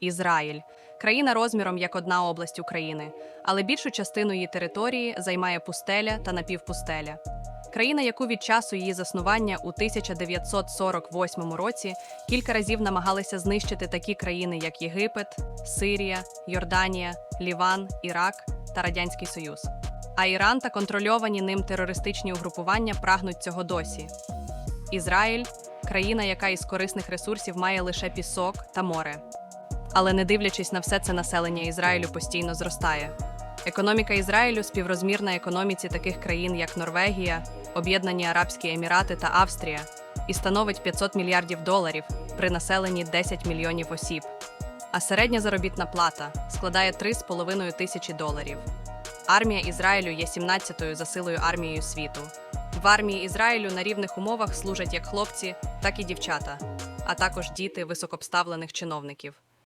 Ізраїль країна розміром як одна область України, але більшу частину її території займає пустеля та напівпустеля. Країна, яку від часу її заснування у 1948 році кілька разів намагалися знищити такі країни, як Єгипет, Сирія, Йорданія, Ліван, Ірак та Радянський Союз. А Іран та контрольовані ним терористичні угрупування прагнуть цього досі. Ізраїль країна, яка із корисних ресурсів має лише пісок та море. Але не дивлячись на все це населення Ізраїлю постійно зростає. Економіка Ізраїлю співрозмірна економіці таких країн, як Норвегія, Об'єднані Арабські Емірати та Австрія, і становить 500 мільярдів доларів при населенні 10 мільйонів осіб. А середня заробітна плата складає 3,5 тисячі доларів. Армія Ізраїлю є 17-ю за силою армією світу. В армії Ізраїлю на рівних умовах служать як хлопці, так і дівчата, а також діти високообставлених чиновників.